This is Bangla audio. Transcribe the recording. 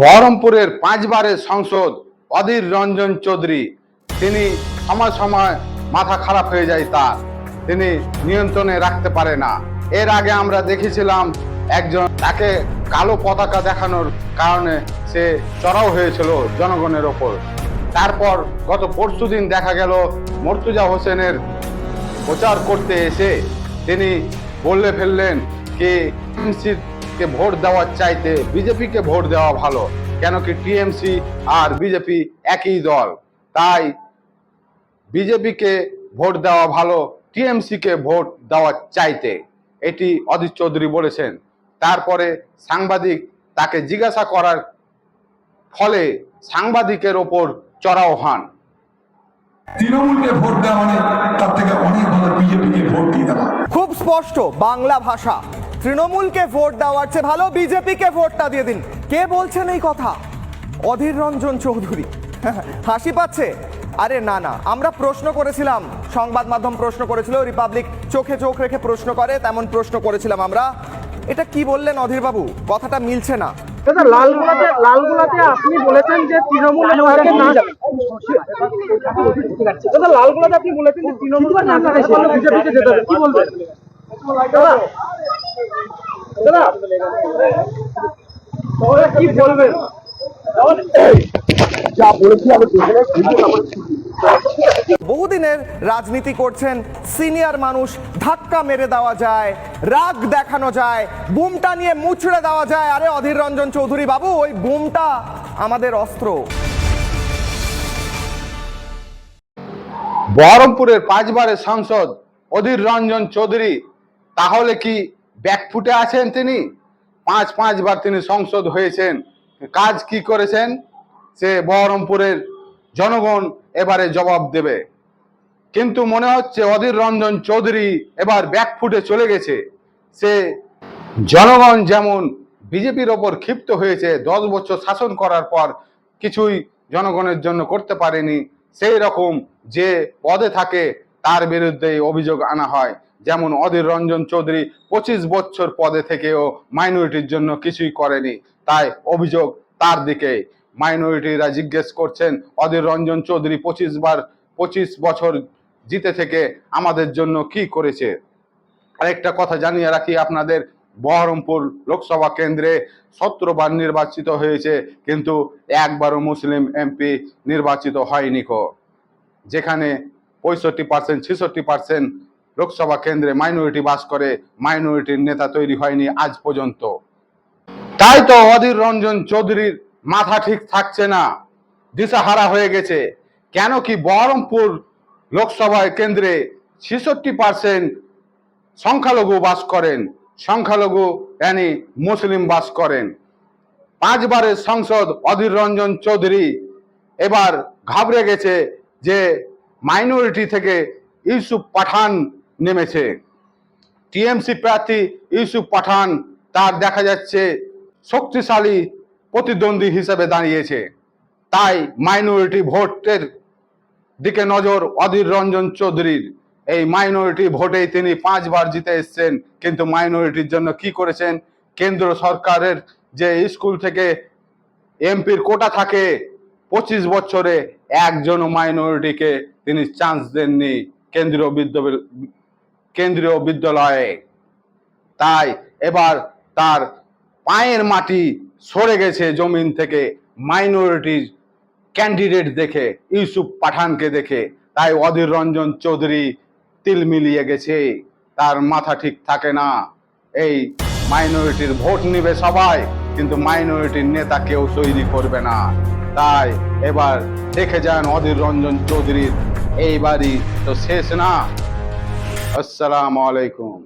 বহরমপুরের পাঁচবারের সংসদ অধীর রঞ্জন চৌধুরী। তিনি সময় সময় মাথা খারাপ হয়ে যায় তার। তিনি নিয়ন্ত্রণে রাখতে পারে না। এর আগে আমরা দেখেছিলাম একজন, তাকে কালো পতাকা দেখানোর কারণে সে চড়াও হয়েছিল জনগণের ওপর। তারপর গত পরশুদিন দেখা গেল মর্তুজা হোসেনের প্রচার করতে এসে তিনি বললে ফেললেন কি কে ভোট দেওয়ার চাইতে বিজেপিকে ভোট দেওয়া ভালো। কেন কি টিএমসি আর বিজেপি একই দল? তাই বিজেপিকে ভোট দেওয়া ভালো টিএমসি কে ভোট দেওয়ার চাইতে। এটি অধীর চৌধুরী বলেছেন। তারপরে সাংবাদিক তাকে জিজ্ঞাসা করার ফলে সাংবাদিকের ওপর চড়াও হন। তৃণমূলকে ভোট দেওয়া মানে তার থেকে অনেক ভালো বিজেপিকে ভোট দিয়ে দেওয়া। খুব স্পষ্ট বাংলা ভাষা। তৃণমূলকে ভোট দেওয়ার চেয়ে ভালো বিজেপিকে ভোটটা দিয়ে দিন। কে বলছেন এই কথা? অধীর রঞ্জন চৌধুরী। হাসি পাচ্ছে? আরে না না। আমরা প্রশ্ন করেছিলাম সংবাদ মাধ্যম প্রশ্ন করেছিল রিপাবলিক চোখে চোখ রেখে প্রশ্ন করে তেমন প্রশ্ন করেছিলাম আমরা। এটা কি বললেন অধীর বাবু কথাটা মিলছে না। দাদা লালগোলাতে লালগোলাতে আপনি বলেছেন যে তৃণমূল লালগোলাতে আপনি বলেছেন যে তৃণমূল বিজেপিকে যেতে হবে কি বলবেন? বহুদিনের রাজনীতি করছেন সিনিয়র মানুষ ধাক্কা মেরে দেওয়া যায় রাগ দেখানো যায় বুমটা নিয়ে মুচড়ে দেওয়া যায়। আরে অধীর রঞ্জন চৌধুরী বাবু ওই বুমটা আমাদের অস্ত্র। বহরমপুরের পাঁচবারের সাংসদ অধীর রঞ্জন চৌধুরী তাহলে কি ব্যাকফুটে আছেন তিনি। পাঁচ পাঁচবার তিনি সংসদ হয়েছেন। কাজ কি করেছেন? সে বহরমপুরের জনগণ এবারে জবাব দেবে। কিন্তু মনে হচ্ছে অধীর রঞ্জন চৌধুরী এবার ব্যাকফুটে চলে গেছে। সে জনগণ যেমন বিজেপির ওপর ক্ষিপ্ত হয়েছে, দশ বছর শাসন করার পর কিছুই জনগণের জন্য করতে পারেনি, সেই রকম যে পদে থাকে তার বিরুদ্ধে অভিযোগ আনা হয়। যেমন অধীর রঞ্জন চৌধুরী পঁচিশ বছর পদে থেকেও মাইনরিটির জন্য কিছুই করেনি। তাই অভিযোগ তার দিকে। মাইনরিটিরা জিজ্ঞেস করছেন, অধীর রঞ্জন চৌধুরী পঁচিশ বার, পঁচিশ বছর জিতে থেকে আমাদের জন্য কি করেছে? আরেকটা কথা জানিয়ে রাখি, আপনাদের বহরমপুর লোকসভা কেন্দ্রে বার নির্বাচিত হয়েছে, কিন্তু একবারও মুসলিম এমপি নির্বাচিত হয়নি কো। যেখানে পঁয়ষট্টি পার্সেন্ট ছেষট্টি পার্সেন্ট লোকসভা কেন্দ্রে মাইনরিটি বাস করে মাইনরিটির নেতা তৈরি হয়নি আজ পর্যন্ত। তাই তো অধীর রঞ্জন চৌধুরীর মাথা ঠিক থাকছে না, দিশাহারা হয়ে গেছে। কেন কি বহরমপুর লোকসভা কেন্দ্রে ছেষট্টি পার্সেন্ট সংখ্যালঘু বাস করেন, সংখ্যালঘু yani মুসলিম বাস করেন। পাঁচবারের সংসদ অধীর রঞ্জন চৌধুরী এবার ঘাবড়ে গেছে যে মাইনরিটি থেকে ইউসুফ পাঠান নেমেছে। টিএমসি প্রার্থী ইউসুফ পাঠান তার দেখা যাচ্ছে শক্তিশালী প্রতিদ্বন্দ্বী হিসেবে দাঁড়িয়েছে। তাই মাইনরিটি ভোটের দিকে নজর অধীর রঞ্জন চৌধুরীর। এই মাইনরিটি ভোটেই তিনি পাঁচবার জিতে এসেছেন, কিন্তু মাইনরিটির জন্য কি করেছেন? কেন্দ্র সরকারের যে স্কুল থেকে এমপির কোটা থাকে, পঁচিশ বছরে একজনও মাইনরিটিকে তিনি চান্স দেননি কেন্দ্রীয় বিদ্যালয় কেন্দ্রীয় বিদ্যালয়ে। তাই এবার তার পায়ের মাটি সরে গেছে জমিন থেকে মাইনরিটির ক্যান্ডিডেট দেখে, ইউসুফ পাঠানকে দেখে। তাই অধীর রঞ্জন চৌধুরী তিল মিলিয়ে গেছে। তার মাথা ঠিক থাকে না। এই মাইনরিটির ভোট নিবে সবাই, কিন্তু মাইনরিটির নেতা কেউ তৈরি করবে না। তাই এবার দেখে যান অধীর রঞ্জন চৌধুরীর এইবারই তো শেষ না। আসসালামু আলাইকুম।